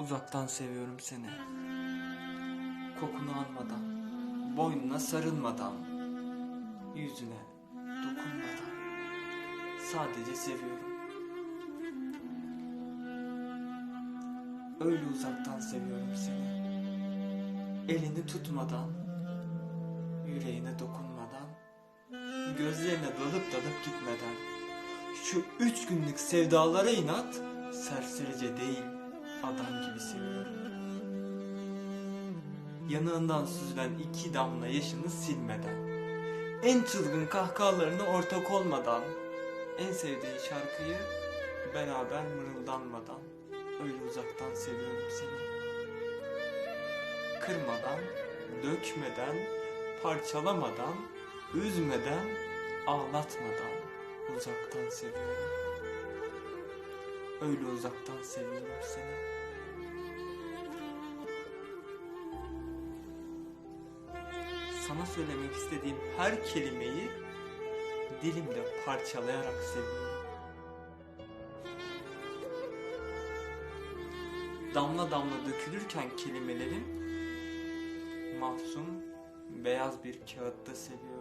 Uzaktan seviyorum seni. Kokunu almadan, boynuna sarılmadan, yüzüne dokunmadan. Sadece seviyorum. Öyle uzaktan seviyorum seni. Elini tutmadan, yüreğine dokunmadan, gözlerine dalıp dalıp gitmeden. Şu üç günlük sevdalara inat, serserice değil, adam gibi seviyorum. Yanağından süzülen iki damla yaşını silmeden, en çılgın kahkahalarına ortak olmadan, en sevdiğin şarkıyı beraber mırıldanmadan, öyle uzaktan seviyorum seni. Kırmadan, dökmeden, parçalamadan, üzmeden, ağlatmadan uzaktan seviyorum. Öyle uzaktan seviyorum seni. Sana söylemek istediğim her kelimeyi dilimde parçalayarak seviyorum. Damla damla dökülürken kelimelerim mahzun beyaz bir kağıtta seviyorum.